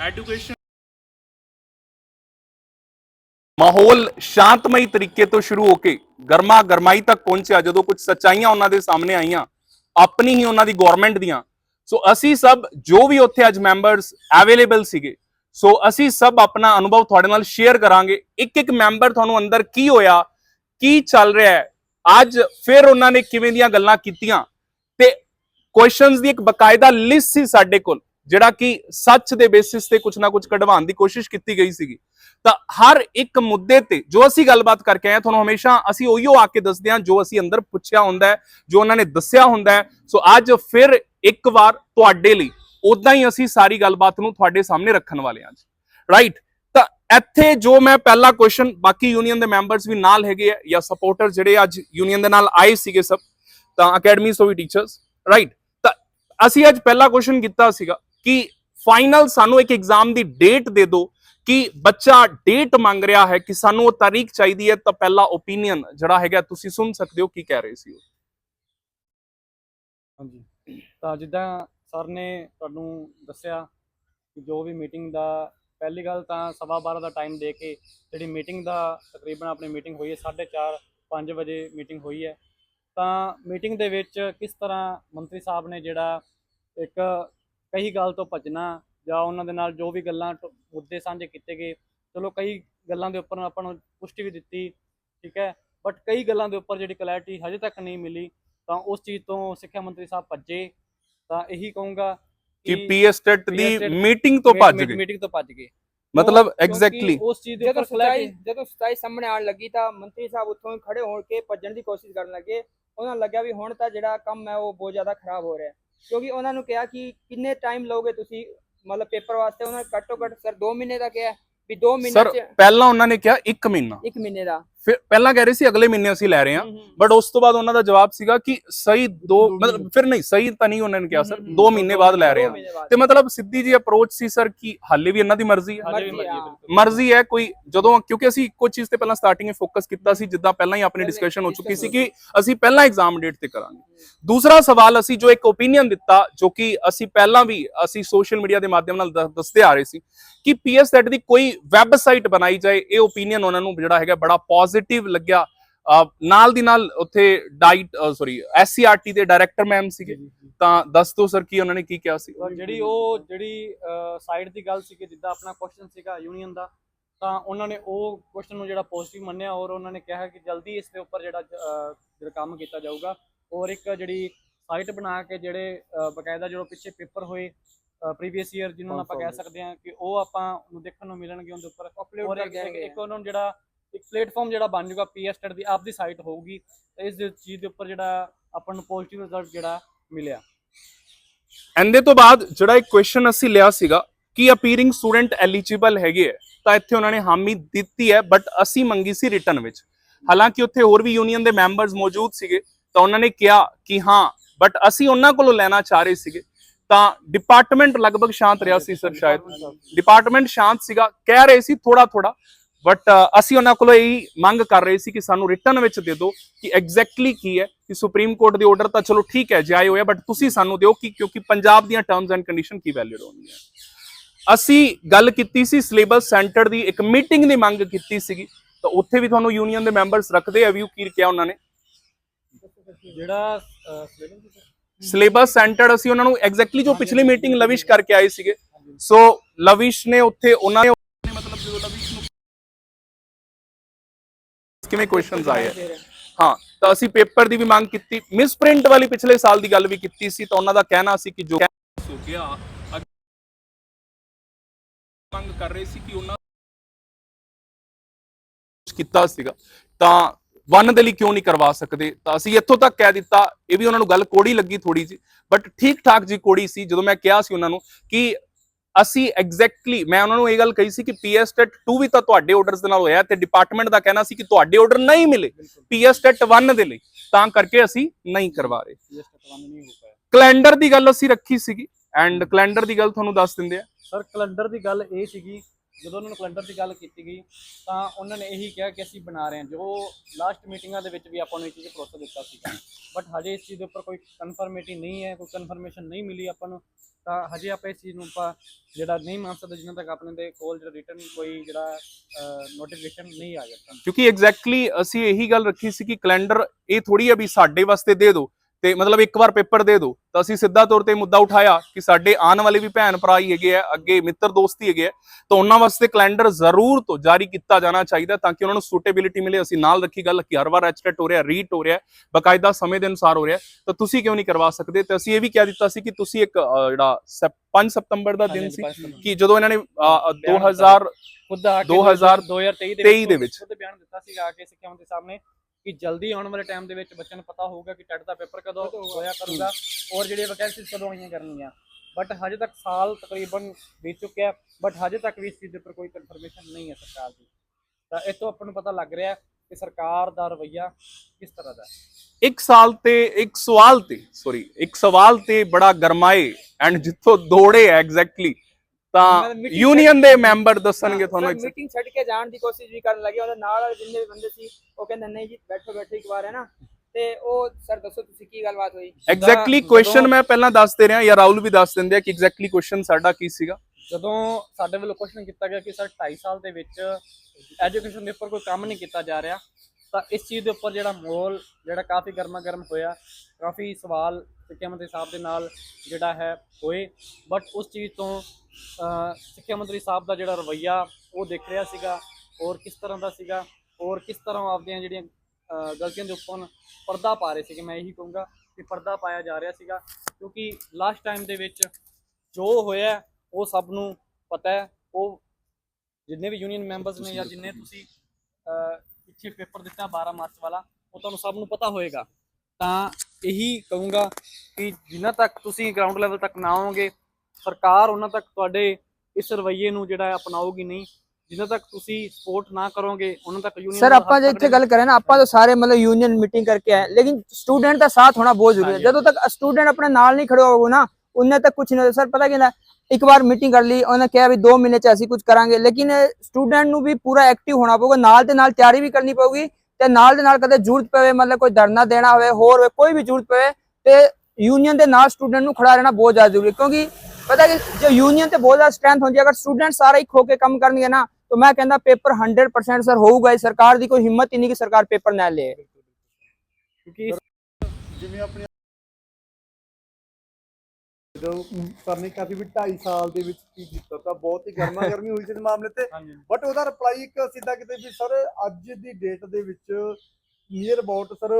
Education ਮਾਹੌਲ ਸ਼ਾਂਤਮਈ ਤਰੀਕੇ ਤੋਂ ਸ਼ੁਰੂ ਹੋ ਕੇ ਗਰਮਾ ਗਰਮਾਈ ਤੱਕ ਪਹੁੰਚਿਆ, ਜਦੋਂ ਕੁਝ ਸੱਚਾਈਆਂ ਉਹਨਾਂ ਦੇ ਸਾਹਮਣੇ ਆਈਆਂ, ਆਪਣੀ ਹੀ ਉਹਨਾਂ ਦੀ ਗਵਰਨਮੈਂਟ ਦੀਆਂ। ਸੋ ਅਸੀਂ ਸਭ ਜੋ ਵੀ ਉੱਥੇ ਅੱਜ ਮੈਂਬਰਸ ਅਵੇਲੇਬਲ ਸੀਗੇ, ਸੋ ਅਸੀਂ ਸਭ ਆਪਣਾ ਅਨੁਭਵ ਤੁਹਾਡੇ ਨਾਲ ਸ਼ੇਅਰ ਕਰਾਂਗੇ। ਇੱਕ ਇੱਕ ਮੈਂਬਰ ਤੁਹਾਨੂੰ ਅੰਦਰ ਕੀ ਹੋਇਆ, ਕੀ ਚੱਲ ਰਿਹਾ ਹੈ, ਅੱਜ ਫਿਰ ਉਹਨਾਂ ਨੇ ਕਿਵੇਂ ਦੀਆਂ ਗੱਲਾਂ ਕੀਤੀਆਂ, ਤੇ ਕੁਐਸਚਨਸ ਦੀ ਇੱਕ ਬਕਾਇਦਾ ਲਿਸਟ ਸੀ ਸਾਡੇ ਕੋਲ। ਜਿਹੜਾ ਕਿ ਸੱਚ ਦੇ ਬੇਸਿਸ ਤੇ ਕੁਝ ਨਾ ਕੁਝ ਕਢਵਾਉਣ ਦੀ ਕੋਸ਼ਿਸ਼ ਕੀਤੀ ਗਈ ਸੀਗੀ। ਤਾਂ ਹਰ ਇੱਕ ਮੁੱਦੇ ਤੇ ਜੋ ਅਸੀਂ ਗੱਲਬਾਤ ਕਰਕੇ ਆਏ ਹਾਂ, ਤੁਹਾਨੂੰ ਹਮੇਸ਼ਾ ਅਸੀਂ ਉਹੀਓ ਆ ਕੇ ਦੱਸਦੇ ਹਾਂ ਜੋ ਅਸੀਂ ਅੰਦਰ ਪੁੱਛਿਆ ਹੁੰਦਾ ਹੈ ਜੋ ਉਹਨਾਂ ਨੇ ਦੱਸਿਆ ਹੁੰਦਾ ਹੈ। ਸੋ ਅੱਜ ਫਿਰ ਇੱਕ ਵਾਰ ਤੁਹਾਡੇ ਲਈ ਉਦਾਂ ਹੀ ਅਸੀਂ ਸਾਰੀ ਗੱਲਬਾਤ ਨੂੰ ਤੁਹਾਡੇ ਸਾਹਮਣੇ ਰੱਖਣ ਵਾਲੇ ਹਾਂ ਰਾਈਟ ਤਾਂ ਇੱਥੇ ਜੋ ਮੈਂ ਪਹਿਲਾ ਕੁਐਸਚਨ ਬਾਕੀ ਯੂਨੀਅਨ ਦੇ ਮੈਂਬਰਸ ਵੀ ਨਾਲ ਹੈਗੇ ਆ ਜਾਂ ਸਪੋਰਟਰ ਜਿਹੜੇ ਅੱਜ ਯੂਨੀਅਨ ਦੇ ਨਾਲ ਆਏ ਸੀਗੇ ਸਭ ਤਾਂ ਅਕੈਡਮੀ ਤੋਂ ਵੀ ਟੀਚਰਸ ਰਾਈਟ ਤਾਂ ਅਸੀਂ ਅੱਜ ਪਹਿਲਾ ਕੁਐਸਚਨ ਕੀਤਾ ਸੀਗਾ ਕਿ ਫਾਈਨਲ ਸਾਨੂੰ ਇੱਕ ਐਗਜ਼ਾਮ ਦੀ ਡੇਟ ਦੇ ਦਿਓ ਕਿ ਬੱਚਾ ਡੇਟ ਮੰਗ ਰਿਹਾ ਹੈ ਕਿ ਸਾਨੂੰ ਉਹ ਤਾਰੀਖ ਚਾਹੀਦੀ ਹੈ, ਤਾਂ ਪਹਿਲਾ ਓਪੀਨੀਅਨ ਜਿਹੜਾ ਹੈਗਾ ਤੁਸੀਂ ਸੁਣ ਸਕਦੇ ਹੋ ਕੀ ਕਹਿ ਰਹੇ ਸੀ ਉਹ। ਹਾਂਜੀ। ਤਾਂ ਜਿੱਦਾਂ ਸਰ ਨੇ ਤੁਹਾਨੂੰ ਦੱਸਿਆ ਕਿ ਜੋ ਵੀ ਮੀਟਿੰਗ ਦਾ ਪਹਿਲੀ ਗੱਲ ਤਾਂ ਸਵਾ ਬਾਰਾਂ ਦਾ ਟਾਈਮ ਦੇ ਕੇ ਜਿਹੜੀ ਮੀਟਿੰਗ ਦਾ ਤਕਰੀਬਨ ਆਪਣੀ ਮੀਟਿੰਗ ਹੋਈ ਹੈ 4:30 5 ਵਜੇ ਮੀਟਿੰਗ ਹੋਈ ਹੈ। ਤਾਂ ਮੀਟਿੰਗ ਦੇ ਵਿੱਚ ਕਿਸ ਤਰ੍ਹਾਂ ਮੰਤਰੀ ਸਾਹਿਬ ਨੇ ਜਿਹੜਾ ਇੱਕ ਕਈ ਗੱਲ ਤੋਂ ਭੱਜਣਾ ਜਾਂ ਉਹਨਾਂ ਦੇ ਨਾਲ ਜੋ ਵੀ ਗੱਲਾਂ ਮੁੱਦੇ ਸਾਂਝੇ ਕੀਤੇ ਗਏ ਚਲੋ ਕਈ ਗੱਲਾਂ ਦੇ ਉੱਪਰ ਆਪਾਂ ਨੂੰ ਪੁਸ਼ਟੀ ਵੀ ਦਿੱਤੀ ਠੀਕ ਹੈ ਬਟ ਕਈ ਗੱਲਾਂ ਦੇ ਉੱਪਰ ਜਿਹੜੀ ਕਲੈਰਿਟੀ ਹਜੇ ਤੱਕ ਨਹੀਂ ਮਿਲੀ ਤਾਂ ਉਸ ਚੀਜ਼ ਤੋਂ ਸਿੱਖਿਆ ਮੰਤਰੀ ਸਾਹਿਬ ਭੱਜੇ ਤਾਂ ਇਹੀ ਕਹੂੰਗਾ ਕਿ ਪੀਐਸ ਟੈਟ ਦੀ ਮੀਟਿੰਗ ਤੋਂ ਭੱਜ ਗਏ। ਮੀਟਿੰਗ ਤੋਂ ਭੱਜ ਗਏ। ਮਤਲਬ ਐਗਜ਼ੈਕਟਲੀ ਉਸ ਚੀਜ਼ ਦੇ ਜਦੋਂ ਕੇ ਜਦੋਂ ਸਤਾਈ ਸਾਹਮਣੇ ਆਉਣ ਲੱਗੀ ਤਾਂ ਮੰਤਰੀ ਸਾਹਿਬ ਉੱਥੋਂ ਹੀ ਖੜੇ ਹੋ ਕੇ ਭੱਜਣ ਦੀ ਕੋਸ਼ਿਸ਼ ਕਰਨ ਲੱਗੇ। ਉਹਨਾਂ ਨੂੰ ਲੱਗਿਆ ਵੀ ਹੁਣ ਤਾਂ ਜਿਹੜਾ ਕੰਮ ਹੈ ਉਹ ਬਹੁਤ ਜ਼ਿਆਦਾ ਖਰਾਬ ਹੋ ਰਿਹਾ। ਹੈ। ਕਿਉਂਕਿ ਉਹਨਾਂ ਨੂੰ ਕਿਹਾ ਕਿ ਕਿੰਨੇ ਟਾਈਮ ਲਓਗੇ ਤੁਸੀਂ? ਮਤਲਬ ਪੇਪਰ ਵਾਸਤੇ ਉਹਨਾਂ ਨੇ ਘੱਟੋ ਘੱਟ ਸਰ 2 ਮਹੀਨੇ ਦਾ ਕਿਹਾ ਵੀ 2 ਮਹੀਨੇ ਸਰ ਚ ਪਹਿਲਾਂ ਉਹਨਾਂ ਨੇ ਕਿਹਾ 1 ਮਹੀਨਾ। 1 ਮਹੀਨੇ ਦਾ। ਫਿਰ ਪਹਿਲਾਂ ਕਹਿ ਰਹੇ ਸੀ ਅਗਲੇ ਮਹੀਨੇ ਅਸੀਂ ਲੈ ਰਹੇ ਹਾਂ। ਬਟ ਉਸ ਤੋਂ ਬਾਅਦ ਉਹਨਾਂ ਦਾ ਜਵਾਬ ਸੀਗਾ ਕਿ ਸਹੀ ਦੋ ਮਤਲਬ ਫਿਰ ਨਹੀਂ ਸਹੀ ਤਾਂ ਨਹੀਂ ਉਹਨਾਂ ਨੇ ਕਿਹਾ ਸਰ 2 ਮਹੀਨੇ ਬਾਅਦ ਲੈ ਰਹੇ ਦੋ ਹਾਂ। ਤੇ ਮਤਲਬ ਸਿੱਧੀ ਜੀ ਅਪਰੋਚ ਸੀ ਸਰ ਕਿ ਹਾਲੇ ਵੀ ਇਹਨਾਂ ਦੀ ਮਰਜ਼ੀ ਹੈ। ਮਰਜ਼ੀ। ਹੈ ਬਿਲਕੁਲ। ਮਰਜ਼ੀ ਹੈ ਕੋਈ ਜਦੋਂ ਕਿਉਂਕਿ ਅਸੀਂ ਇੱਕੋ ਚੀਜ਼ ਤੇ ਪਹਿਲਾਂ ਸਟਾਰਟਿੰਗ ਵਿੱਚ ਫੋਕਸ ਕੀਤਾ ਸੀ ਜਿੱਦਾਂ ਪਹਿਲਾਂ ਹੀ ਆਪਣੀ ਡਿਸਕਸ਼ਨ ਹੋ ਚੁੱਕੀ ਸੀ ਕਿ ਅਸੀਂ ਪਹਿਲਾਂ ਐਗਜ਼ਾਮ ਡੇਟ ਤੇ ਕਰਾਂਗੇ। ਦੂਸਰਾ ਸਵਾਲ ਅਸੀਂ ਜੋ ਇੱਕ ਓਪੀਨੀਅਨ ਦਿੱਤਾ ਜੋ ਕਿ ਅਸੀਂ ਪਹਿਲਾਂ ਵੀ ਅਸੀਂ ਸੋਸ਼ਲ ਮੀਡੀਆ ਦੇ ਮਾਧਿਅਮ ਨਾਲ ਦ- ਦੱਸਦੇ ਆ ਰਹੇ ਸੀ ਕਿ ਪੀਐਸਐਟ ਦੀ ਕੋਈ ਵੈਬਸਾਈਟ ਬਣਾਈ ਜਾਏ ਇਹ ਓਪੀਨੀਅਨ ਉਹਨਾਂ ਨੂੰ ਜਿਹੜਾ ਹੈਗਾ ਬੜਾ ਪੋਜ਼ਿਟਿਵ ਲੱਗਿਆ। ਨਾਲ ਦੀ ਨਾਲ ਉੱਥੇ ਡਾਈਟ ਸੌਰੀ ਐਸਸੀਆਰਟੀ ਦੇ ਡਾਇਰੈਕਟਰ ਮੈਮ ਸੀਗੇ। ਤਾਂ ਦੱਸ ਦਿਓ ਸਰ ਕੀ ਉਹਨਾਂ ਨੇ ਕੀ ਕਿਹਾ ਸੀ? ਜਿਹੜੀ ਉਹ ਜਿਹੜੀ ਸਾਈਡ ਦੀ ਗੱਲ ਸੀ ਕਿ ਜਿੱਦਾਂ ਆਪਣਾ ਕੁਐਸਚਨ ਸੀਗਾ ਯੂਨੀਅਨ ਦਾ ਤਾਂ ਉਹਨਾਂ ਨੇ ਉਹ ਕੁਐਸਚਨ ਨੂੰ ਜਿਹੜਾ ਪੋਜ਼ਿਟਿਵ ਮੰਨਿਆ ਔਰ ਉਹਨਾਂ ਨੇ ਕਿਹਾ ਕਿ ਜਲਦੀ ਇਸ ਦੇ ਉੱਪਰ ਜਿਹੜਾ ਜਿਹੜਾ ਕੰਮ ਕੀਤਾ ਜਾਊਗਾ। ਔਰ ਇੱਕ ਜਿਹੜੀ ਸਾਈਟ ਬਣਾ ਕੇ ਜਿਹੜੇ ਬਕਾਇਦਾ ਜਿਹੜਾ ਪਿੱਛੇ ਪੇਪਰ ਹੋਏ ਪ੍ਰੀਵੀਅਸ ਈਅਰ ਜਿਹਨੂੰ ਆਪਾਂ ਕਹਿ ਸਕਦੇ ਹਾਂ ਕਿ ਉਹ ਆਪਾਂ ਨੂੰ ਦੇਖਣ ਨੂੰ ਮਿਲਣਗੇ ਉਹਦੇ ਉੱਪਰ। ਔਰ ਕਰ ਇੱਕ- ਉਹਨਾਂ ਨੂੰ ਜਿਹੜਾ ਇੱਕ ਪਲੇਟਫਾਰਮ ਜਿਹੜਾ ਬਣ ਜਾਊਗਾ ਪੀਐਸਟੈਟ ਦੀ, ਆਪਦੀ ਸਾਈਟ ਹੋਊਗੀ, ਤੇ ਇਸ ਚੀਜ਼ ਦੇ ਉੱਪਰ ਜਿਹੜਾ ਆਪਾਂ ਨੂੰ ਪੋਜ਼ਿਟਿਵ ਰਿਜ਼ਲਟ ਜਿਹੜਾ ਮਿਲਿਆ। ਇਹਦੇ ਤੋਂ ਬਾਅਦ ਜਿਹੜਾ ਇੱਕ ਕੁਐਸਚਨ ਅਸੀਂ ਲਿਆ ਸੀਗਾ, ਕਿ ਅਪੀਅਰਿੰਗ ਸਟੂਡੈਂਟ ਐਲੀਜੀਬਲ ਹੈਗੇ ਹੈ ਤਾਂ ਇੱਥੇ ਉਹਨਾਂ ਨੇ ਹਾਮੀ ਦਿੱਤੀ ਹੈ ਬਟ ਅਸੀਂ ਮੰਗੀ ਸੀ ਰਿਟਰਨ ਵਿੱਚ। ਹਾਲਾਂਕਿ ਉੱਥੇ ਹੋਰ ਵੀ ਯੂਨੀਅਨ ਦੇ ਮੈਂਬਰਸ ਮੌਜੂਦ ਸੀਗੇ, ਤਾਂ ਉਹਨਾਂ ਨੇ ਕਿਹਾ ਕਿ ਹਾਂ ਬਟ ਅਸੀਂ ਉਹਨਾਂ ਕੋਲੋਂ ਲੈਣਾ ਚਾਹ ਰਹੇ ਸੀਗੇ। ਤਾਂ ਡਿਪਾਰਟਮੈਂਟ ਲਗਭਗ ਸ਼ਾਂਤ ਰਿਹਾ ਸੀ ਸਰ ਸ਼ਾਇਦ। ਡਿਪਾਰਟਮੈਂਟ ਸ਼ਾਂਤ ਸੀਗਾ, ਕਹਿ ਰਹੇ ਸੀ ਥੋੜਾ ਥੋੜਾ ਬਟ ਅਸੀਂ ਉਹਨਾਂ ਕੋਲੋਂ ਇਹੀ ਮੰਗ ਕਰ ਰਹੇ ਸੀ ਕਿ ਸਾਨੂੰ ਰਿਟਰਨ ਵਿੱਚ ਦੇ ਦਿਓ ਕਿ ਐਗਜ਼ੈਕਟਲੀ ਕੀ ਹੈ ਕਿ ਸੁਪਰੀਮ ਕੋਰਟ ਦੇ ਆਰਡਰ ਤਾਂ ਚਲੋ ਠੀਕ ਹੈ ਜਾਇ ਹੋਇਆ ਬਟ ਤੁਸੀਂ ਸਾਨੂੰ ਦਿਓ ਕਿ ਕਿਉਂਕਿ ਪੰਜਾਬ ਦੀਆਂ ਟਰਮਸ ਐਂਡ ਕੰਡੀਸ਼ਨ ਕੀ ਵੈਲਿਡ ਹੋਣਗੀਆਂ। ਅਸੀਂ ਗੱਲ ਕੀਤੀ ਸੀ ਸਿਲੇਬਸ ਸੈਂਟਰ ਦੀ ਇੱਕ ਮੀਟਿੰਗ ਦੀ ਮੰਗ ਕੀਤੀ ਸੀਗੀ ਤਾਂ ਉੱਥੇ ਵੀ ਤੁਹਾਨੂੰ ਯੂਨੀਅਨ ਦੇ ਮੈਂਬਰਸ ਰੱਖਦੇ ਆ ਵਿਊ ਕੀ ਕਿਹਾ ਉਹਨਾਂ ਨੇ। ਜਿਹੜਾ ਸਿਲੇਬਸ ਸੈਂਟਰ ਅਸੀਂ ਉਹਨਾਂ ਨੂੰ ਐਗਜ਼ੈਕਟਲੀ ਜੋ ਪਿਛਲੀ ਮੀਟਿੰਗ ਲਵਿਸ਼ ਕਰਕੇ ਆਏ ਸੀਗੇ। ਸੋ ਲਵਿਸ਼ ਨੇ ਉੱਥੇ ਉਹਨਾਂ ਨੇ ਮਤਲਬ ਜਦੋਂ ਲਵਿਸ਼ ਨੂੰ ਕਿਵੇਂ ਕੁਐਸਚਨਸ ਆਏ ਆ? ਹਾਂ ਤਾਂ ਅਸੀਂ ਪੇਪਰ ਦੀ ਵੀ ਮੰਗ ਕੀਤੀ ਮਿਸ ਪ੍ਰਿੰਟ ਵਾਲੀ ਪਿਛਲੇ ਸਾਲ ਦੀ ਗੱਲ ਵੀ ਕੀਤੀ ਸੀ ਤਾਂ ਉਹਨਾਂ ਦਾ ਕਹਿਣਾ ਸੀ ਕਿ ਜੋ ਹੋ ਗਿਆ ਮੰਗ ਕਰ ਰਹੇ ਸੀ ਕਿ ਉਹਨਾਂ ਕੀਤਾ ਸੀਗਾ। ਤਾਂ ਵਨ ਦੇ ਲਈ ਕਿਉਂ ਨਹੀਂ ਕਰਵਾ ਸਕਦੇ? ਤਾਂ ਅਸੀਂ ਇੱਥੋਂ ਤੱਕ ਕਹਿ ਦਿੱਤਾ ਇਹ ਵੀ ਉਹਨਾਂ ਨੂੰ ਗੱਲ ਕੋੜੀ ਲੱਗੀ ਥੋੜੀ ਜੀ ਬਟ ਠੀਕ ਠਾਕ ਜੀ ਕੋੜੀ ਸੀ ਜਦੋਂ ਮੈਂ ਕਿਹਾ ਸੀ ਉਹਨਾਂ ਨੂੰ ਕਿ ਅਸੀਂ ਐਗਜ਼ੈਕਟਲੀ ਮੈਂ ਉਹਨਾਂ ਨੂੰ ਇਹ ਗੱਲ ਕਹੀ ਸੀ ਕਿ ਪੀਐਸਟੈਟ 2 ਵੀ ਤਾਂ ਤੁਹਾਡੇ ਆਰਡਰਸ ਦੇ ਨਾਲ ਹੋਇਆ ਤੇ ਡਿਪਾਰਟਮੈਂਟ ਦਾ ਕਹਿਣਾ ਸੀ ਕਿ ਤੁਹਾਡੇ ਆਰਡਰ ਨਹੀਂ ਮਿਲੇ ਪੀਐਸਟੈਟ 1 ਦੇ ਲਈ। ਤਾਂ ਕਰਕੇ ਅਸੀਂ ਨਹੀਂ ਕਰਵਾ ਰਹੇ। PSTET one ਨਹੀਂ ਹੋ ਪਾਇਆ। ਕੈਲੰਡਰ ਦੀ ਗੱਲ ਅਸੀਂ ਰੱਖੀ ਸੀਗੀ ਐਂਡ ਕੈਲੰਡਰ ਦੀ ਗੱਲ ਤੁਹਾਨੂੰ ਦੱਸ ਦਿੰਦੇ ਆ। ਸਰ ਕੈਲੰਡਰ ਦੀ ਗੱਲ ਇਹ ਸੀਗੀ ਜਦੋਂ ਉਹਨਾਂ ਨੂੰ ਕੈਲੰਡਰ ਦੀ ਗੱਲ ਕੀਤੀ ਗਈ ਤਾਂ ਉਹਨਾਂ ਨੇ ਇਹੀ ਕਿਹਾ ਕਿ ਅਸੀਂ ਬਣਾ ਰਹੇ ਹਾਂ। ਜੋ ਲਾਸਟ ਮੀਟਿੰਗਾਂ ਦੇ ਵਿੱਚ ਵੀ ਆਪਾਂ ਨੂੰ ਇਹ ਚੀਜ਼ ਭਰੋਸਾ ਦਿੱਤਾ ਸੀਗਾ। ਬਟ ਹਜੇ ਇਸ ਚੀਜ਼ ਦੇ ਉੱਪਰ ਕੋਈ ਕਨਫਰਮੇਟੀ ਨਹੀਂ ਹੈ ਕੋਈ ਕਨਫਰਮੇਸ਼ਨ ਨਹੀਂ ਮਿਲੀ ਆਪਾਂ ਨੂੰ। ਤਾਂ ਹਜੇ ਆਪਾਂ ਇਸ ਚੀਜ਼ ਨੂੰ ਆਪਾਂ ਜਿਹੜਾ ਨਹੀਂ ਮੰਨ ਸਕਦੇ ਜਿੰਨਾ ਤੱਕ ਆਪਣੇ ਦੇ ਕੋਲ ਜਿਹੜਾ ਰਿਟਰਨ ਕੋਈ ਜਿਹੜਾ ਨੋਟੀਫਿਕੇਸ਼ਨ ਨਹੀਂ ਆ ਜਾਂਦਾ ਕਿਉਂਕਿ ਐਗਜ਼ੈਕਟਲੀ ਅਸੀਂ ਇਹੀ ਗੱਲ ਰੱਖੀ ਸੀ ਕਿ ਕੈਲੰਡਰ ਇਹ ਥੋੜੀ ਆ ਵੀ ਸਾਡੇ ਵਾਸਤੇ ਦੇ ਦਿਓ। ਤੇ ਮਤਲਬ ਇੱਕ ਵਾਰ ਪੇਪਰ ਦੇ ਦਿਓ ਤਾਂ ਅਸੀਂ ਸਿੱਧਾ ਤੌਰ ਤੇ ਮੁੱਦਾ ਉਠਾਇਆ ਕਿ ਸਾਡੇ ਆਉਣ ਵਾਲੇ ਵੀ ਭੈਣ ਭਰਾ ਹੀ ਹੈਗੇ ਆ ਅੱਗੇ ਮਿੱਤਰ ਦੋਸਤ ਹੈਗੇ ਆ ਤਾਂ ਉਹਨਾਂ ਵਾਸਤੇ ਕੈਲੰਡਰ ਜ਼ਰੂਰ ਤੋਂ ਜਾਰੀ ਕੀਤਾ ਜਾਣਾ ਚਾਹੀਦਾ ਤਾਂ ਕਿ ਉਹਨਾਂ ਨੂੰ ਸੂਟੇਬਿਲਿਟੀ ਮਿਲੇ। ਅਸੀਂ ਨਾਲ ਰੱਖੀ ਗੱਲ ਕਿ ਹਰ ਵਾਰ ਐਚਟੈਟ ਹੋ ਰਿਹਾ ਰੀਟ ਹੋ ਰਿਹਾ ਬਕਾਇਦਾ ਸਮੇਂ ਦੇ ਅਨੁਸਾਰ ਹੋ ਰਿਹਾ ਤਾਂ ਤੁਸੀਂ ਕਿਉਂ ਨਹੀਂ ਕਰਵਾ ਸਕਦੇ? ਤੇ ਅਸੀਂ ਇਹ ਵੀ ਕਹਿ ਦਿੱਤਾ ਸੀ ਕਿ ਤੁਸੀਂ ਇੱਕ ਜਿਹੜਾ 5 ਸਤੰਬਰ ਦਾ ਦਿਨ ਸੀ ਕਿ ਜਦੋਂ ਇਹਨਾਂ ਨੇ ਅ, ਅ, 2000 ਖੁਦ ਆ ਕੇ 2000 2023 23 ਦੇ ਵਿੱਚ। ਬਿਆਨ ਦਿੱਤਾ ਸੀਗਾ ਆ ਕੇ ਸਿੱਖਿਆ ਮੰਤਰੀ ਸਾਹਿਬ ਨੇ। ਕਿ ਜਲਦੀ ਆਉਣ ਵਾਲੇ ਟਾਈਮ ਦੇ ਵਿੱਚ ਬੱਚਿਆਂ ਨੂੰ ਪਤਾ ਹੋਊਗਾ ਕਿ ਟੈਟ ਦਾ ਪੇਪਰ ਕਦੋਂ ਹੋਇਆ ਕਰੂਗਾ ਔਰ ਜਿਹੜੀਆਂ ਵੈਕੈਂਸੀਜ਼ ਕਦੋਂ ਆਈਆਂ ਕਰਨਗੀਆਂ। ਬਟ ਹਜੇ ਤੱਕ ਸਾਲ ਤਕਰੀਬਨ ਬੀਤ ਚੁੱਕਿਆ ਬਟ ਹਜੇ ਤੱਕ ਵੀ ਇਸ ਚੀਜ਼ ਦੇ ਉੱਪਰ ਕੋਈ ਕਨਫਰਮੇਸ਼ਨ ਨਹੀਂ ਹੈ ਸਰਕਾਰ ਦੀ। ਤਾਂ ਇਹ ਤੋਂ ਆਪਾਂ ਨੂੰ ਪਤਾ ਲੱਗ ਰਿਹਾ ਕਿ ਸਰਕਾਰ ਦਾ ਰਵੱਈਆ ਕਿਸ ਤਰ੍ਹਾਂ ਦਾ ਹੈ। ਇੱਕ ਸਾਲ ਤੇ ਇੱਕ ਸਵਾਲ ਤੇ ਸੌਰੀ ਇੱਕ ਸਵਾਲ ਤੇ ਬੜਾ ਗਰਮਾਏ ਐਂਡ ਜਿੱਥੋਂ ਦੌੜੇ ਐਗਜ਼ੈਕਟਲੀ ਤਾਂ ਯੂਨੀਅਨ ਦੇ ਮੈਂਬਰ ਦੱਸਣਗੇ ਤੁਹਾਨੂੰ ਮੀਟਿੰਗ ਛੱਡ ਕੇ ਜਾਣ ਦੀ ਕੋਸ਼ਿਸ਼ ਵੀ ਕਰਨ ਲੱਗੇ ਉਹਦੇ ਨਾਲ ਵਾਲੇ ਜਿੰਨੇ ਵੀ ਬੰਦੇ ਸੀ ਉਹ ਕਹਿੰਦੇ ਨਹੀਂ ਜੀ ਬੈਠੋ ਬੈਠੋ ਇੱਕ ਵਾਰ ਹੈ ਨਾ? ਤੇ ਉਹ ਸਰ ਦੱਸੋ ਤੁਸੀਂ ਕੀ ਗੱਲਬਾਤ ਹੋਈ? ਐਗਜ਼ੈਕਟਲੀ ਕੁਐਸਚਨ ਮੈਂ ਪਹਿਲਾਂ ਦੱਸ ਦੇ ਰਿਹਾ ਜਾਂ ਰਾਹੁਲ ਵੀ ਦੱਸ ਦਿੰਦੇ ਆ ਕਿ ਐਗਜ਼ੈਕਟਲੀ ਕੁਐਸਚਨ ਸਾਡਾ ਕੀ ਸੀਗਾ। ਜਦੋਂ ਸਾਡੇ ਵੱਲੋਂ ਕੁਐਸਚਨ ਕੀਤਾ ਗਿਆ ਕਿ ਸਰ 2.5 ਸਾਲ ਦੇ ਵਿੱਚ ਐਜੂਕੇਸ਼ਨ ਦੇ ਉੱਪਰ ਕੋਈ ਕੰਮ ਨਹੀਂ ਕੀਤਾ ਜਾ ਰਿਹਾ ਤਾਂ ਇਸ ਚੀਜ਼ ਦੇ ਉੱਪਰ ਜਿਹੜਾ ਮੋਲ ਜਿਹੜਾ ਕਾਫੀ ਗਰਮਾ ਗਰਮ ਹੋਇਆ ਕਾਫੀ ਸਵਾਲ ਸਿੱਖਿਆ ਮੰਤਰੀ ਸਾਹਿਬ ਦੇ ਨਾਲ ਜਿਹੜਾ ਹੈ ਹੋਏ ਬਟ ਉਸ ਚੀਜ਼ ਤੋਂ ਸਿੱਖਿਆ ਮੰਤਰੀ ਸਾਹਿਬ ਦਾ ਜਿਹੜਾ ਰਵੱਈਆ ਉਹ ਦੇਖ ਰਿਹਾ ਸੀਗਾ ਔਰ ਕਿਸ ਤਰ੍ਹਾਂ ਦਾ ਸੀਗਾ ਔਰ ਕਿਸ ਤਰ੍ਹਾਂ ਆਪਦੀਆਂ ਜਿਹੜੀਆਂ ਗਲਤੀਆਂ ਦੇ ਉੱਪਰ ਪਰਦਾ ਪਾ ਰਹੇ ਸੀਗੇ ਮੈਂ ਇਹੀ ਕਹੂੰਗਾ ਕਿ ਪਰਦਾ ਪਾਇਆ ਜਾ ਰਿਹਾ ਸੀਗਾ ਕਿਉਂਕਿ ਲਾਸਟ ਟਾਈਮ ਦੇ ਵਿੱਚ ਜੋ ਹੋਇਆ ਉਹ ਸਭ ਨੂੰ ਪਤਾ ਹੈ ਉਹ ਜਿੰਨੇ ਵੀ ਯੂਨੀਅਨ ਮੈਂਬਰਸ ਨੇ ਜਾਂ ਜਿੰਨੇ ਤੁਸੀਂ ਪਿੱਛੇ ਪੇਪਰ ਦਿੱਤਾ 12 ਮਾਰਚ ਵਾਲਾ ਉਹ ਤੁਹਾਨੂੰ ਸਭ ਨੂੰ ਪਤਾ ਹੋਏਗਾ। ਤਾਂ ਇਹੀ ਕਹੂੰਗਾ ਕਿ ਜਿੰਨਾ ਤੱਕ ਤੁਸੀਂ ਗਰਾਊਂਡ ਲੈਵਲ ਤੱਕ ਨਾ ਆਓਗੇ ਸਰਕਾਰ ਉਹਨਾਂ ਤੱਕ ਤੁਹਾਡੇ ਇਸ ਰਵੱਈਏ ਨੂੰ ਜਿਹੜਾ ਹੈ ਅਪਣਾਊਗੀ ਨਹੀਂ। ਜਿੰਨਾ ਤੱਕ ਤੁਸੀਂ ਸਪੋਰਟ ਨਾ ਕਰੋਗੇ ਉਹਨਾਂ ਤੱਕ ਯੂਨੀਅਨ ਸਰ ਆਪਾਂ ਜੇ ਇੱਥੇ ਗੱਲ ਕरें ਨਾ ਆਪਾਂ ਤਾਂ ਸਾਰੇ ਮਤਲਬ ਯੂਨੀਅਨ ਮੀਟਿੰਗ ਕਰਕੇ ਆਏ। ਲੇਕਿਨ ਸਟੂਡੈਂਟ ਦਾ ਸਾਥ ਹੋਣਾ ਬਹੁਤ ਜ਼ਰੂਰੀ ਹੈ। ਜਦੋਂ ਤੱਕ ਸਟੂਡੈਂਟ ਆਪਣੇ ਨਾਲ ਨਹੀਂ ਖੜੇ ਹੋਊਗਾ ਨਾ ਉਹਨੇ ਤੱਕ ਕੁਝ ਨਹੀਂ ਸਰ ਪਤਾ ਕਿੰਨਾ ਇੱਕ ਵਾਰ ਮੀਟਿੰਗ ਕਰ ਲਈ ਉਹਨੇ ਕਿਹਾ ਵੀ 2 ਮਹੀਨੇ ਚ ਅਸੀਂ ਕੁਝ ਕਰਾਂਗੇ। ਲੇਕਿਨ ਸਟੂਡੈਂਟ ਨੂੰ ਵੀ ਪੂਰਾ ਐਕਟਿਵ ਹੋਣਾ ਪਊਗਾ। ਨਾਲ ਦੇ ਨਾਲ ਤਿਆਰੀ ਵੀ ਕਰਨੀ ਪਊਗੀ ਤੇ ਨਾਲ ਦੇ ਨਾਲ ਕਦੇ ਜ਼ਰੂਰਤ ਪਵੇ ਮਤਲਬ ਕੋਈ ਧਰਨਾ ਦੇਣਾ ਹੋਵੇ ਹੋਰ ਹੋਵੇ ਕੋਈ ਵੀ ਜ਼ਰੂਰਤ ਪਵੇ ਤੇ ਯੂਨੀਅਨ ਦੇ ਨਾਲ ਸਟੂਡੈਂਟ ਨੂੰ ਖੜਾ ਰਹਿਣਾ ਬਹੁਤ ਜ਼ਿਆਦਾ ਜ਼ਰੂਰੀ ਕਿਉਂਕਿ ਪਤਾ ਕਿ ਜੋ ਯੂਨੀਅਨ ਤੇ ਬਹੁਤ ਜ਼ਿਆਦਾ ਸਟਰੈਂਥ ਹੁੰਦੀ ਹੈ ਅਗਰ ਸਟੂਡੈਂਟ ਸਾਰਾ ਇੱਕ ਹੋ ਕੇ ਕੰਮ ਕਰਨਗੇ ਨਾ ਤਾਂ ਮੈਂ ਕਹਿੰਦਾ ਪੇਪਰ 100% ਸਰ ਹੋਊਗਾ ਹੀ ਸਰਕਾਰ ਦੀ ਕੋਈ ਹਿੰਮਤ ਹੀ ਨਹੀਂ ਕਿ ਸਰਕਾਰ ਪੇਪਰ ਨਾ ਲੇ। ਕਿਉਂਕਿ ਇਸ ਜਿਵੇਂ ਆਪਣੇ ਜਦੋਂ ਕਰਨੀ ਕਾਫੀ ਵੀ 2.5 ਸਾਲ ਦੇ ਵਿੱਚ ਕੀ ਕੀਤਾ ਤਾਂ ਬਹੁਤ ਹੀ ਗਰਮਾ ਗਰਮੀ ਹੋਈ ਸੀ ਇਸ ਮਾਮਲੇ ਤੇ। ਬਟ ਉਹਦਾ ਰਿਪਲਾਈ ਇੱਕ ਸਿੱਧਾ ਕਿਤੇ ਵੀ ਸਰ ਅੱਜ ਦੀ ਡੇਟ ਦੇ ਵਿੱਚ ਨੀਅਰ ਅਬਾਊਟ ਸਰ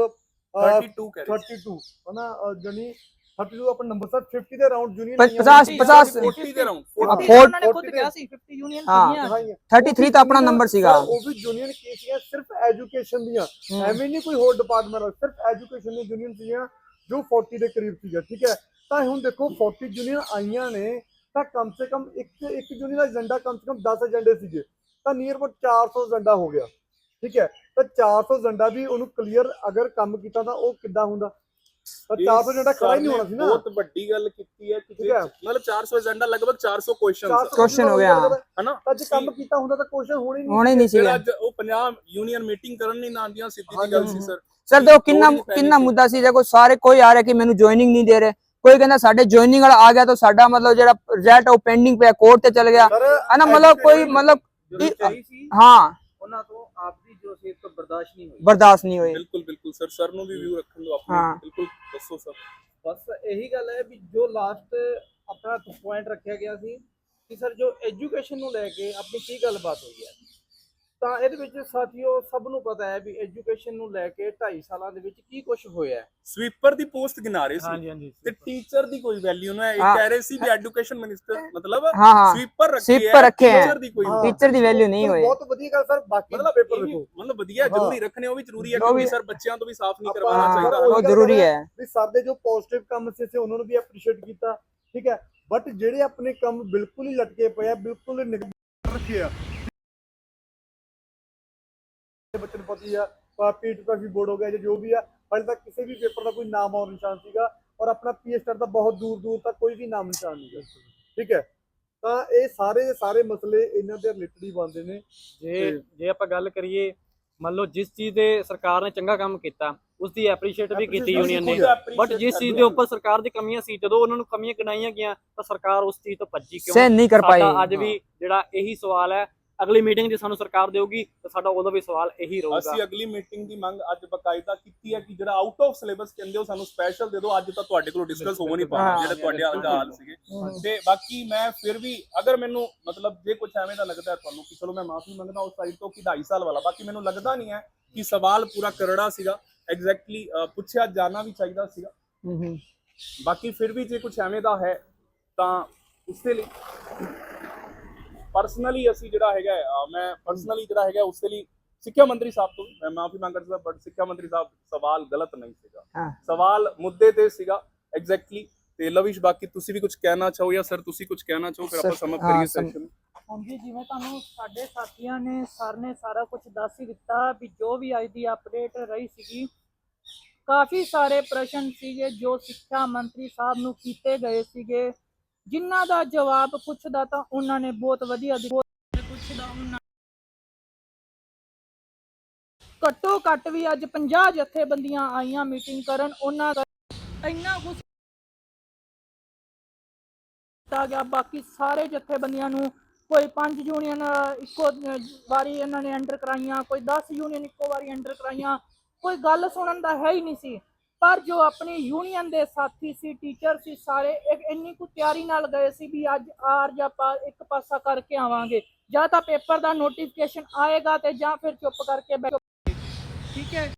32 ਕਹਿ ਰਹੇ 32 ਹਨਾ? ਜਾਨੀ 32 ਆਪਣਾ ਨੰਬਰ ਸਰ 50 ਦੇ ਅਰਾਊਂਡ ਜੂਨੀਅਰ ਪਚ- ਪਚਾਸ- ਪਚਾਸ- 40 ਦੇ ਰਾਉਂਡ ਹਾਂ, ਉਹਨਾਂ ਨੇ ਖੁਦ ਕਿਹਾ ਸੀ 50 ਯੂਨੀਅਨ ਹਾਂ 33 ਤਾਂ ਆਪਣਾ ਨੰਬਰ ਸੀਗਾ। ਉਹ ਵੀ ਜੂਨੀਅਰ ਕੀ ਸੀਗੀਆਂ? ਸਿਰਫ ਐਜੂਕੇਸ਼ਨ ਦੀਆਂ। ਹਮ। ਐਵੇਂ ਨਹੀਂ ਕੋਈ ਹੋਰ ਡਿਪਾਰਟਮੈਂਟ ਸਿਰਫ ਐਜੂਕੇਸ਼ਨ ਦੀ ਯੂਨੀਅਨ ਸੀਗੀਆਂ ਜੋ 40 ਦੇ ਕਰੀਬ ਸੀਗਾ ਠੀਕ ਹੈ? ਤਾਂ ਹੁਣ ਦੇਖੋ 40 ਯੂਨੀਅਨ ਆਈਆਂ ਨੇ ਤਾਂ ਕਮ ਸੇ ਕਮ ਇੱਕ ਇੱਕ ਯੂਨੀਅਨ ਦਾ ਏਜੰਡਾ ਕਮ ਸੇ ਕਮ 10 ਏਜੰਡੇ ਸੀਗੇ। ਤਾਂ ਨੀਅਰ ਅਬਾਊਟ 400 ਏਜੰਡਾ ਹੋ ਗਿਆ ਠੀਕ ਹੈ? ਤਾਂ 400 ਏਜੰਡਾ ਵੀ ਉਹਨੂੰ ਕਲੀਅਰ ਅਗਰ ਕੰਮ ਕੀਤਾ ਤਾਂ ਉਹ ਕਿੱਦਾਂ ਹੁੰਦਾ? 400 ਏਜੰਡਾ ਖੜਾ ਹੀ ਨਹੀਂ ਹੋਣਾ ਸੀ ਨਾ। ਬਹੁਤ ਵੱਡੀ ਗੱਲ ਕੀਤੀ ਹੈ ਕਿ ਠੀਕ ਹੈ। ਮਤਲਬ 400 ਏਜੰਡਾ ਲਗਭਗ 400 ਕੁਐਸਚਨਸ 400 question ਹੋ ਗਿਆ। ਹਨਾ? ਤਾਂ ਜੇ ਕੰਮ ਕੀਤਾ ਹੁੰਦਾ ਤਾਂ ਕੁਐਸਚਨ ਹੋਣੇ ਨਹੀਂ ਹੋਣਾ ਹੀ ਨਹੀਂ ਸੀਗਾ। ਅੱਜ ਉਹ 50 ਯੂਨੀਅਨ ਮੀਟਿੰਗ ਕਰਨ ਨਹੀਂ ਨਾ ਆਉਂਦੀਆਂ ਸਿੱਧੀ ਜੀ ਗੱਲ ਸੀ। ਸਰ ਸਰ ਦੇਖੋ ਕਿੰਨਾ ਕਿੰਨਾ। ਮੁੱਦਾ ਸੀ ਦੇਖੋ ਸਾਰੇ ਕੋਈ ਆ ਰਿਹਾ ਕਿ ਮੈਨੂੰ ਜੁਆਇਨਿੰਗ ਨਹੀਂ ਦੇ ਰਹੇ ਕੋਈ ਕਹਿੰਦਾ ਸਾਡੇ ਜੁਆਇਨਿੰਗ ਵਾਲਾ ਆ ਗਿਆ ਤਾਂ ਸਾਡਾ ਮਤਲਬ ਜਿਹੜਾ ਰਿਜ਼ਲਟ ਉਹ ਪੈਂਡਿੰਗ ਪਿਆ ਕੋਰਟ ਤੇ ਚਲ ਗਿਆ। ਸਰ ਹੈ ਨਾ ਮਤਲਬ ਕੋਈ ਮਤਲਬ ਚਾਹੀ ਸੀ ਹਾਂ। ਉਹਨਾਂ ਤੋਂ ਆਪਦੀ ਜੋ ਸੀ ਤੋਂ ਬਰਦਾਸ਼ਤ ਨਹੀਂ ਹੋਈ। ਬਰਦਾਸ਼ਤ ਨਹੀਂ ਹੋਈ। ਬਿਲਕੁਲ ਬਿਲਕੁਲ ਸਰ ਸਰ ਨੂੰ ਵੀ ਵਿਊ ਰੱਖਣ ਦਿਓ ਹਾਂ। ਆਪਣੇ ਬਿਲਕੁਲ। ਦੱਸੋ ਸਰ? ਬਸ ਇਹੀ ਗੱਲ ਹੈ ਵੀ ਜੋ ਲਾਸਟ ਆਪਣਾ ਪੁਆਇੰਟ ਰੱਖਿਆ ਗਿਆ ਸੀ ਕਿ ਸਰ ਜੋ ਐਜੂਕੇਸ਼ਨ ਨੂੰ ਲੈ ਕੇ ਆਪਣੀ ਕੀ ਗੱਲਬਾਤ ਹੋਈ ਹੈ? ਤਾਂ ਇਹਦੇ ਵਿੱਚ ਸਾਥੀਓ ਸਭ ਨੂੰ ਪਤਾ ਹੈ ਵੀ ਐਜੂਕੇਸ਼ਨ ਨੂੰ ਲੈ ਕੇ 2.5 ਸਾਲਾਂ ਦੇ ਵਿੱਚ ਕੀ ਕੁਝ ਹੋਇਆ ਹੈ। ਸਵੀਪਰ ਦੀ ਪੋਸਟ ਗਿਣਾ ਰਹੇ ਸੀ। ਹਾਂਜੀ ਹਾਂਜੀ ਤੇ ਟੀਚਰ ਦੀ ਕੋਈ ਵੈਲਿਊ ਨਾ ਇਹ ਹਾਂ। ਕਹਿ ਰਹੇ ਸੀ ਵੀ ਐਜੂਕੇਸ਼ਨ ਮਿਨਿਸਟਰ ਮਤਲਬ ਹਾਂ ਹਾਂ। ਸਵੀਪਰ ਰੱਖੇ Sweeper ਰੱਖੇ ਹੈ। ਟੀਚਰ ਦੀ ਕੋਈ ਹਾਂ। ਟੀਚਰ ਦੀ ਵੈਲਿਊ ਨਹੀਂ ਹੋਈ ਬਹੁਤ ਵਧੀਆ ਗੱਲ ਸਰ ਬਾਕੀ ਮਤਲਬ ਪੇਪਰ ਦੇਖੋ ਮਤਲਬ ਵਧੀਆ ਹਾਂ। ਜ਼ਰੂਰੀ ਰੱਖਣੇ ਉਹ ਵੀ ਜ਼ਰੂਰੀ ਹੈ ਉਹ ਕਿਉਂਕਿ ਵੀ- ਸਰ ਬੱਚਿਆਂ ਤੋਂ ਵੀ ਸਾਫ਼ ਨਹੀਂ ਕਰਵਾਉਣਾ ਚਾਹੀਦਾ। ਉਹੀ ਜ਼ਰੂਰੀ ਹੈ। ਵੀ ਸਰ ਦੇ ਜੋ ਪੋਜ਼ਿਟਿਵ ਕੰਮ ਸੀ ਅਸੀਂ ਉਹਨਾਂ ਨੂੰ ਵੀ ਐਪਰੀਸ਼ੀਏਟ ਕੀਤਾ ਠੀਕ ਹੈ। ਬਟ ਜਿਹੜੇ ਆਪਣੇ ਕੰਮ ਬਿਲਕੁਲ ਹੀ ਲਟਕੇ ਪਏ ਆ ਬਿਲਕੁਲ ਹੀ ਨਿਗ- ਰੱਖੇ ਆ ਬੱਚੇ ਨੂੰ ਪਤਾ ਹੀ ਆ ਪੀਟ ਤੱਕ ਵੀ ਬੋਰਡ ਹੋ ਗਿਆ ਜਾਂ ਜੋ ਵੀ ਆ ਹਾਲੇ ਤੱਕ ਕਿਸੇ ਵੀ ਪੇਪਰ ਦਾ ਕੋਈ ਨਾਮ ਔਰ ਨਿਸ਼ਾਨ ਸੀਗਾ ਔਰ ਆਪਣਾ ਪੀਐਸਟਰ ਦਾ ਬਹੁਤ ਦੂਰ ਦੂਰ ਤੱਕ ਕੋਈ ਵੀ ਨਾਮ ਨਿਸ਼ਾਨ ਨਹੀਂ ਠੀਕ ਹੈ? ਤਾਂ ਇਹ ਸਾਰੇ ਦੇ ਸਾਰੇ ਮਸਲੇ ਇਹਨਾਂ ਦੇ ਰਿਲੇਟਡ ਹੀ ਬਣਦੇ ਨੇ। ਜੇ ਜੇ ਆਪਾਂ ਗੱਲ ਕਰੀਏ ਮੰਨ ਲਓ ਜਿਸ ਚੀਜ਼ ਦੇ ਸਰਕਾਰ ਨੇ ਚੰਗਾ ਕੰਮ ਕੀਤਾ ਉਸ ਦੀ ਐਪਰੀਸ਼ੀਏਟ ਵੀ ਕੀਤੀ ਯੂਨੀਅਨ ਨੇ। ਬਟ ਜਿਸ ਚੀਜ਼ ਦੇ ਉੱਪਰ ਸਰਕਾਰ ਦੀ ਕਮੀਆਂ ਸੀ ਜਦੋਂ ਉਹਨਾਂ ਨੂੰ ਕਮੀਆਂ ਗਿਣਾਈਆਂ ਗਈਆਂ ਤਾਂ ਸਰਕਾਰ ਉਸ ਚੀਜ਼ ਤੋਂ ਭੱਜੀ ਕਿਉਂ? ਸਹਿਨ ਨਹੀਂ ਕਰ ਪਾਈ ਅੱਜ ਵੀ ਜਿਹੜਾ ਇਹੀ ਸਵਾਲ ਹੈ ਅਗਲੀ ਮੀਟਿੰਗ ਜੇ ਸਾਨੂੰ ਸਰਕਾਰ ਦੇਊਗੀ ਤਾਂ ਸਾਡਾ ਉਦੋਂ ਵੀ ਸਵਾਲ ਇਹੀ ਰਹੂਗਾ। ਅਸੀਂ ਅਗਲੀ ਮੀਟਿੰਗ ਦੀ ਮੰਗ ਅੱਜ ਬਕਾਇਦਾ ਕੀਤੀ ਹੈ ਕਿ ਜਿਹੜਾ ਆਊਟ ਆਫ ਸਿਲੇਬਸ ਕਹਿੰਦੇ ਹੋ ਸਾਨੂੰ ਸਪੈਸ਼ਲ ਦੇ ਦਿਓ। ਅੱਜ ਤਾਂ ਤੁਹਾਡੇ ਕੋਲ ਡਿਸਕਸ ਹੋ ਨਹੀਂ ਹਾਂ। ਜਿਹੜੇ ਤੁਹਾਡੇ ਹਾਲ ਹਾਲ ਸੀਗੇ। ਤੇ ਬਾਕੀ ਮੈਂ ਫਿਰ ਵੀ ਅਗਰ ਮੈਨੂੰ ਮਤਲਬ ਜੇ ਕੁਝ ਐਵੇਂ ਦਾ ਲੱਗਦਾ ਹੈ ਤੁਹਾਨੂੰ ਕਿ ਚਲੋ ਮੈਂ ਮਾਫੀ ਮੰਗਦਾ ਉਸ ਸਾਈਡ ਤੋਂ ਕਿ 2.5 ਸਾਲ ਵਾਲਾ ਬਾਕੀ ਮੈਨੂੰ ਲੱਗਦਾ ਨਹੀਂ ਹੈ ਕਿ ਸਵਾਲ ਪੂਰਾ ਕਰੜਾ ਸੀਗਾ। ਐਗਜ਼ੈਕਟਲੀ ਪੁੱਛਿਆ ਜਾਣਾ ਵੀ ਚਾਹੀਦਾ ਸੀਗਾ। ਬਾਕੀ ਫਿਰ ਵੀ ਜੇ ਕੁਝ ਐਵੇਂ ਦਾ ਹੈ ਤਾਂ ਉਸ ਦੇ ਲਈ ਪਰਸਨਲੀ ਅਸੀਂ ਜਿਹੜਾ ਹੈਗਾ ਮੈਂ ਪਰਸਨਲੀ ਜਿਹੜਾ ਹੈਗਾ ਉਸ ਦੇ ਲਈ ਸਿੱਖਿਆ ਮੰਤਰੀ ਸਾਹਿਬ ਤੋਂ ਮੈਂ ਮਾਫੀ ਮੰਗਦਾ ਬਟ ਸਿੱਖਿਆ ਮੰਤਰੀ ਸਾਹਿਬ ਸਵਾਲ ਗਲਤ ਨਹੀਂ ਸੀਗਾ। ਸਵਾਲ ਮੁੱਦੇ ਤੇ ਸੀਗਾ ਐਗਜ਼ੈਕਟਲੀ ਤੇ ਲਵਿਸ਼ ਬਾਕੀ ਤੁਸੀਂ ਵੀ ਕੁਝ ਕਹਿਣਾ ਚਾਹੋ ਜਾਂ ਸਰ ਤੁਸੀਂ ਕੁਝ ਕਹਿਣਾ ਚਾਹੋ ਫਿਰ ਆਪਾਂ ਹਾਂ, ਕਰੀਏ ਸੈਸ਼ਨ ਹਾਂਜੀ ਜਿਵੇਂ ਤੁਹਾਨੂੰ ਸਾਡੇ ਸਾਥੀਆਂ ਨੇ ਸਰ ਨੇ ਸਾਰਾ ਕੁਝ ਦੱਸ ਹੀ ਦਿੱਤਾ ਵੀ ਜੋ ਵੀ ਅੱਜ ਦੀ ਅਪਡੇਟ ਰਹੀ ਸੀਗੀ ਕਾਫੀ ਸਾਰੇ ਪ੍ਰਸ਼ਨ ਸੀਗੇ ਜੋ ਸਿੱਖਿਆ ਮੰਤਰੀ ਸਾਹਿਬ ਨੂੰ ਕੀਤੇ ਗਏ ਸੀਗੇ। ਜਿਨ੍ਹਾਂ ਦਾ ਜਵਾਬ ਪੁੱਛਦਾ ਤਾਂ ਉਹਨਾਂ ਨੇ ਬਹੁਤ ਵਧੀਆ ਪੁੱਛਦਾ ਉਹਨਾਂ ਘੱਟੋ ਘੱਟ ਵੀ ਅੱਜ 50 ਜਥੇਬੰਦੀਆਂ ਆਈਆਂ ਮੀਟਿੰਗ ਕਰਨ, ਉਹਨਾਂ ਦਾ ਇੰਨਾ ਕੁਝ ਕੀਤਾ ਗਿਆ, ਬਾਕੀ ਸਾਰੇ ਜਥੇਬੰਦੀਆਂ ਨੂੰ ਕੋਈ ਪੰਜ ਯੂਨੀਅਨ, ਇੱਕੋ ਵਾਰੀ ਇਹਨਾਂ ਨੇ ਐਂਟਰ ਕਰਾਈਆਂ, ਕੋਈ 10 ਯੂਨੀਅਨ ਇੱਕੋ ਵਾਰੀ ਐਂਟਰ ਕਰਾਈਆਂ, ਕੋਈ ਗੱਲ ਸੁਣਨ ਦਾ ਹੈ ਹੀ ਨਹੀਂ ਸੀ। ਪਰ ਜੋ ਆਪਣੀ ਯੂਨੀਅਨ ਦੇ ਸਾਥੀ ਸੀ ਟੀਚਰ ਸੀ ਸਾਰੇ ਇੱਕ ਇੰਨੀ ਕੁ ਤਿਆਰੀ ਨਾਲ ਗਏ ਸੀ ਵੀ ਅੱਜ ਆਰ ਜਾਂ ਪਾ ਇੱਕ ਪਾਸਾ ਕਰਕੇ ਆਵਾਂਗੇ। ਜਾਂ ਤਾਂ ਪੇਪਰ ਦਾ ਨੋਟੀਫਿਕੇਸ਼ਨ ਆਏਗਾ ਤੇ ਜਾਂ ਫਿਰ ਚੁੱਪ ਕਰਕੇ ਬੈਠੋ ਠੀਕ ਹੈ।